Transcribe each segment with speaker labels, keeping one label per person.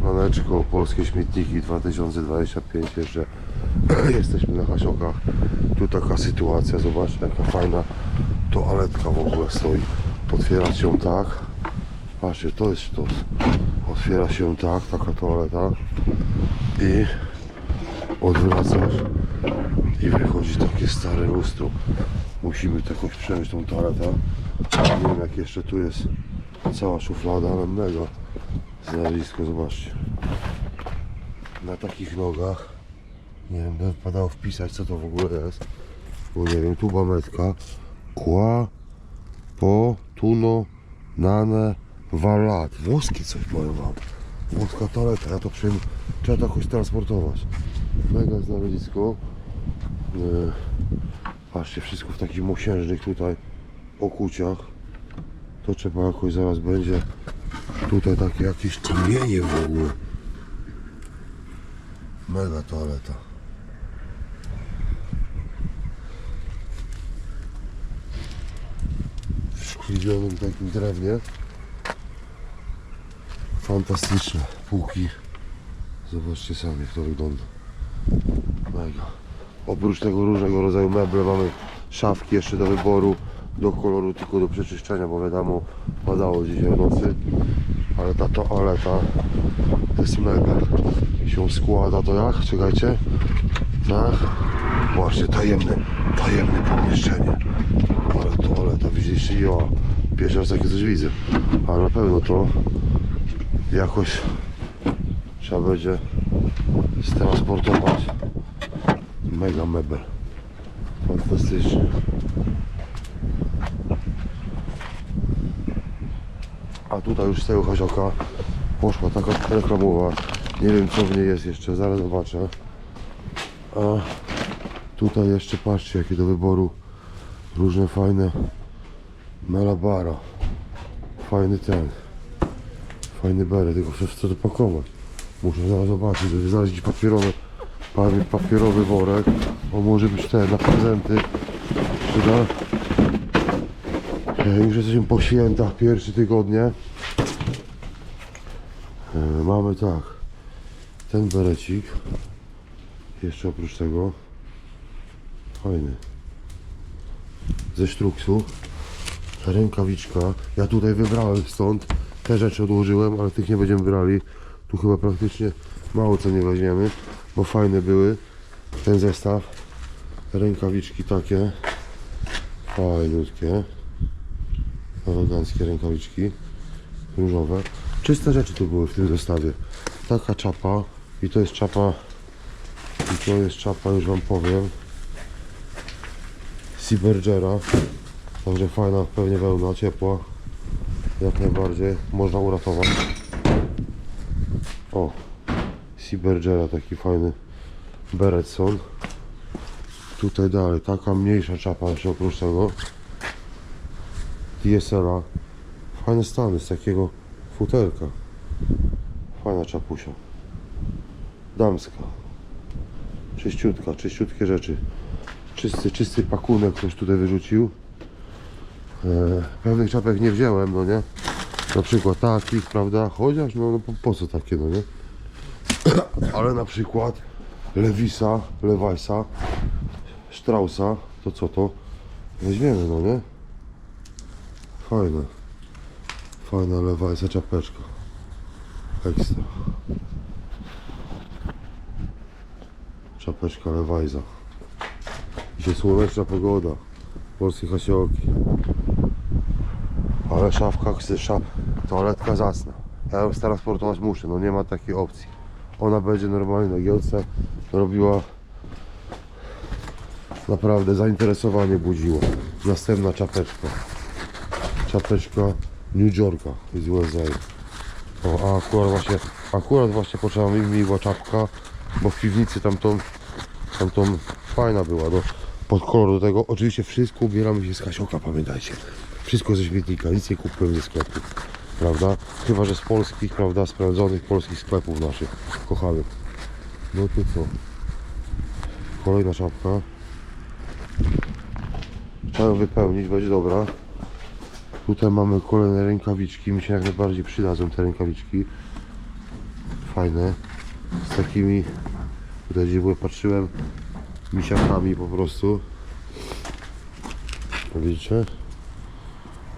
Speaker 1: Siemaneczko, Polskie Śmietniki 2025 jeszcze jesteśmy na Hasiokach tu taka sytuacja, zobaczcie jaka fajna toaletka w ogóle stoi. Otwiera się tak. Patrzcie, to jest sztos. Otwiera się tak, taka toaleta. I odwracasz i wychodzi takie stare lustro. Musimy to jakoś przejąć tą toaletę. Nie wiem jak jeszcze tu jest cała szuflada, ale mega Znalezisko, zobaczcie. Na takich nogach. Nie wiem, by wypadało wpisać co to w ogóle jest. Bo nie wiem, tuba metka. Kła, po, tuno, nane, walat. Włoskie coś powiem wam. Włoska toaleta, ja to przyjmę. Trzeba to jakoś transportować. Mega znalezisko. Yy, patrzcie, wszystko w takich mosiężnych tutaj okuciach. To trzeba jakoś zaraz będzie Tutaj takie jakieś kamienie w ogóle. Mega toaleta. W szklivionym takim drewnie. Fantastyczne półki. Zobaczcie sami jak to wygląda. Mega. Oprócz tego różnego rodzaju meble mamy szafki jeszcze do wyboru, do koloru, tylko do przeczyszczenia, bo wiadomo padało dzisiaj w nocy. Ale ta toaleta to jest mega. Się składa to jak? Czekajcie. Tak. Właśnie tajemne, tajemne pomieszczenie. Ale toaleta, widzieliście? Ja pierwszy raz takie coś widzę. Ale na pewno to jakoś trzeba będzie transportować. Mega mebel. Fantastycznie. A tutaj już z tego hazioka poszła taka reklamowa. Nie wiem co w niej jest jeszcze, zaraz zobaczę. A tutaj jeszcze patrzcie jakie do wyboru różne fajne Malabara. Fajny ten. Fajny beret, tylko chcę co to pakować. Muszę zaraz zobaczyć, żeby znaleźć papierowy, pa- papierowy worek. O może być ten na prezenty. E, Już jesteśmy po świętach, pierwsze tygodnie. E, Mamy tak, ten berecik, jeszcze oprócz tego, fajny, ze sztruksu, rękawiczka, ja tutaj wybrałem stąd, te rzeczy odłożyłem, ale tych nie będziemy brali, tu chyba praktycznie mało co nie weźmiemy, bo fajne były, ten zestaw, rękawiczki takie, fajnutkie, eleganckie rękawiczki różowe. Czyste rzeczy tu były w tym zestawie. Taka czapa i to jest czapa i to jest czapa, już wam powiem. Cybergera także fajna, pewnie wełna, ciepła. Jak najbardziej, można uratować. O Cybergera, taki fajny Beretson. Tutaj dalej, taka mniejsza czapa jeszcze oprócz tego DSL-a. Fajne stany z takiego futerka. Fajna czapusia. Damska. Czyściutka, czyściutkie rzeczy. Czysty, czysty pakunek ktoś tutaj wyrzucił. E, pewnych czapek nie wziąłem, no nie? Na przykład takich, prawda? Chociaż no, no po, po co takie, no nie? Ale na przykład Lewisa, Lewajsa, Straussa, to co to? Weźmiemy, no nie? Fajne. Fajna lewajsa czapeczka. Ekstra. Czapeczka lewajza. Dzisiaj słoneczna pogoda. Polskie hasiołki. Ale szafka, szaf, toaletka zacna. Ja ją transportować muszę, no nie ma takiej opcji. Ona będzie normalnie na giełce robiła naprawdę zainteresowanie budziło. Następna czapeczka czapeczka New Yorka z USA. O, a akurat właśnie, akurat właśnie potrzeba mi miła czapka, bo w piwnicy tamtą, tamtą fajna była, do, pod kolor do tego. Oczywiście wszystko ubieramy się z Kasioka, pamiętajcie. Wszystko ze śmietnika, nic nie kupujemy ze sklepu, prawda? Chyba, że z polskich, prawda, sprawdzonych polskich sklepów naszych, kochanych. No to co? Kolejna czapka. Trzeba ją wypełnić, będzie dobra. Tutaj mamy kolejne rękawiczki, mi się jak najbardziej przydadzą te rękawiczki. fajne, z takimi, tutaj gdzie byłem, patrzyłem, misiakami po prostu. Widzicie?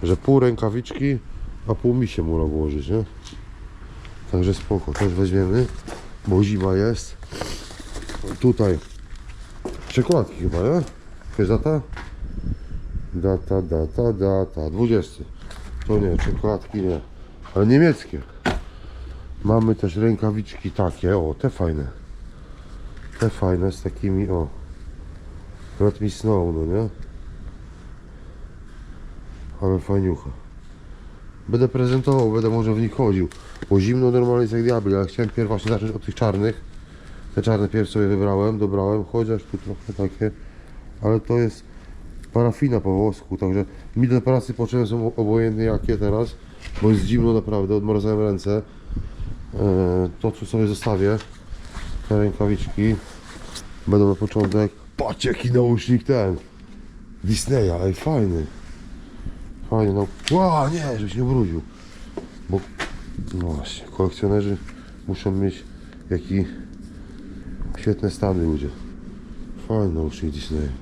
Speaker 1: Że pół rękawiczki, a pół misie można włożyć, nie? Także spoko, też weźmiemy, bo zima jest. Tutaj czekoladki chyba, nie? To jest data? Data, data, data, 20. To nie, czekoladki nie, ale niemieckie. Mamy też rękawiczki takie, o, te fajne. Te fajne z takimi, o. Let me snow, no nie? Ale fajniucha. Będę prezentował, będę może w nich chodził. Bo zimno normalnie jest jak diabli, ale chciałem pierw właśnie zacząć od tych czarnych. Te czarne pierw sobie wybrałem, dobrałem, chociaż tu trochę takie, ale to jest parafina po włosku, także mi te prasy potrzebne są obojętnie jakie teraz, bo jest zimno naprawdę, odmarzałem ręce. E, To co sobie zostawię, te rękawiczki, będą na początek. Patrzcie jaki nausznik ten, Disneya, ej fajny. Fajny, no, ła, nie, żebyś nie ubrudził. Bo, no właśnie, kolekcjonerzy muszą mieć jaki świetne stany ludzie. Fajny nausznik Disneya.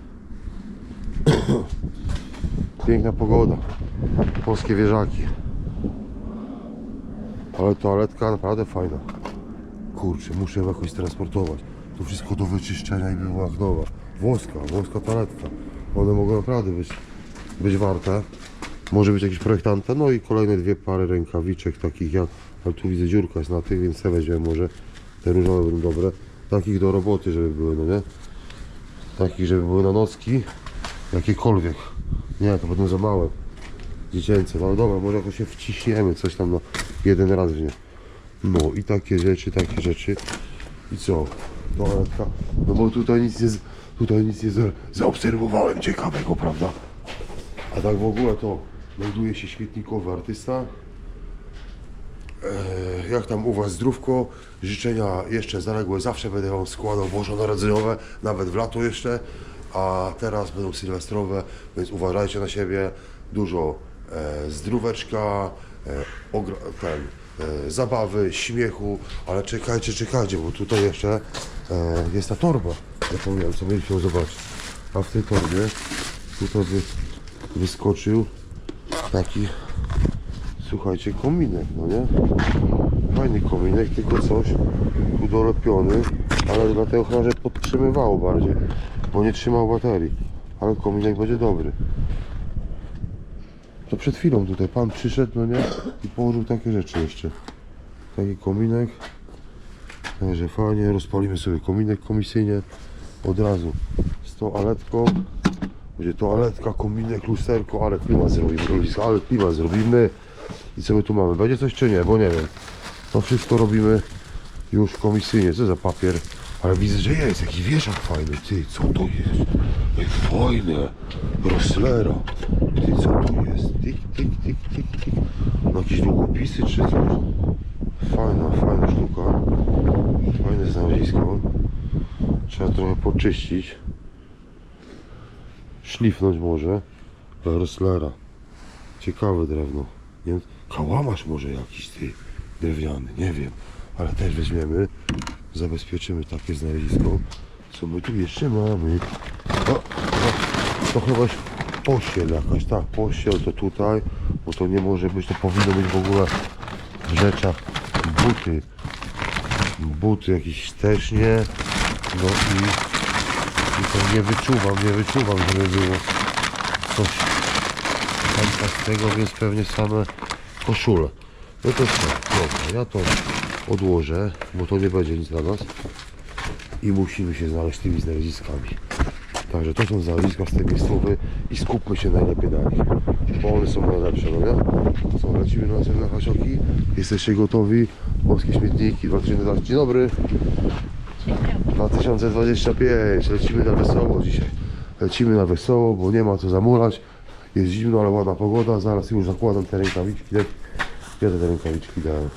Speaker 1: Piękna pogoda. Polskie wieżaki. Ale toaletka naprawdę fajna. Kurczę, muszę ją jakoś transportować. To wszystko do wyczyszczenia i była jak nowa. Włoska, włoska toaletka. One mogą naprawdę być, być warte. Może być jakiś projektanta. No i kolejne dwie pary rękawiczek takich jak, ale tu widzę dziurka jest na tych, więc te weźmiemy może. Te różowe będą dobre. Takich do roboty, żeby były, no nie? Takich, żeby były na nocki. Jakiekolwiek. Nie, to będą za małe. Dziecięce. No dobra, może jakoś się wciśniemy coś tam na jeden raz nie. No i takie rzeczy, takie rzeczy. I co? Toaletka. No bo tutaj nic nie, tutaj nic nie za- zaobserwowałem ciekawego, prawda? A tak w ogóle to melduje się świetnikowy artysta. E, jak tam u Was zdrówko? Życzenia jeszcze zaległe zawsze będę Wam składał bożonarodzeniowe, nawet w lato jeszcze, a teraz będą sylwestrowe, więc uważajcie na siebie, dużo e, zdróweczka, e, ten, e, zabawy, śmiechu, ale czekajcie, czekajcie, bo tutaj jeszcze e, jest ta torba, zapomniałem, co mieliśmy zobaczyć, a w tej torbie tutaj wy, wyskoczył taki słuchajcie, kominek, no nie? Fajny kominek, tylko coś tu dolepiony, ale dlatego chyba, że podtrzymywało bardziej, bo nie trzymał baterii. Ale kominek będzie dobry. To przed chwilą tutaj pan przyszedł, no nie? I położył takie rzeczy jeszcze. Taki kominek. Także fajnie, rozpalimy sobie kominek komisyjnie. Od razu z toaletką. Będzie toaletka, kominek, lusterko, ale klimat zrobimy, ale klimat zrobimy. I co my tu mamy? Będzie coś czy nie? Bo nie wiem. To wszystko robimy już komisyjnie. Co za papier? Ale widzę, że jest jakiś wieszak fajny. Ty, co to jest? Fajne. Rosslera. Ty, co to jest? Tik, tik, tik, tik, tik. No jakieś długopisy czy coś? Fajna, fajna sztuka. Fajne znalezisko. Trzeba trochę poczyścić. Szlifnąć może. Rosslera. Ciekawe drewno. Nie kałamarz może jakiś ty drewniany, nie wiem. Ale też weźmiemy, zabezpieczymy takie znalezisko. Co my tu jeszcze mamy? O, o, to chyba pościel jakaś, tak, pościel to tutaj, bo to nie może być, to powinno być w ogóle w rzeczach buty. Buty jakieś też nie. No i, i to nie wyczuwam, nie wyczuwam, żeby było coś fantastycznego, więc pewnie same koszule. No to co, dobra, ja to odłożę, bo to nie będzie nic dla nas i musimy się znaleźć tymi znaleziskami. Także to są znaleziska z tej miejscowy i skupmy się najlepiej na nich, bo one są najlepsze, no nie? Co, lecimy na następne hasioki? Jesteście gotowi? Polskie śmietniki 2020. Dzień dobry. 2025. Lecimy na wesoło dzisiaj. Lecimy na wesoło, bo nie ma co zamulać. Jest zimno, ale ładna pogoda. Zaraz już zakładam te rękawiczki. Gdzie te rękawiczki dałem?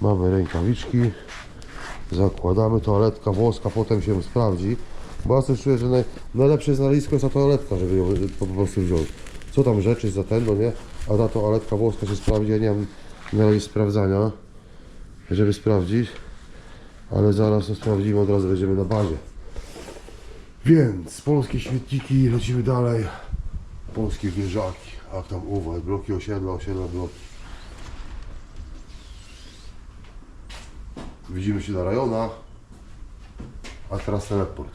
Speaker 1: Mamy rękawiczki. Zakładamy. Toaletka włoska potem się sprawdzi. Bo ja coś czuję, że naj, najlepsze znalezisko jest ta toaletka, żeby ją po, po prostu wziąć. Co tam rzeczy za ten, no nie? A ta toaletka włoska się sprawdzi. Ja nie mam na razie sprawdzania, żeby sprawdzić. Ale zaraz to sprawdzimy, od razu będziemy na bazie. Więc polskie śmietniki, lecimy dalej. Polskie wieżaki, jak tam uwaj, bloki osiedla, osiedla, bloki. Widzimy się na rejonach, a teraz teleport.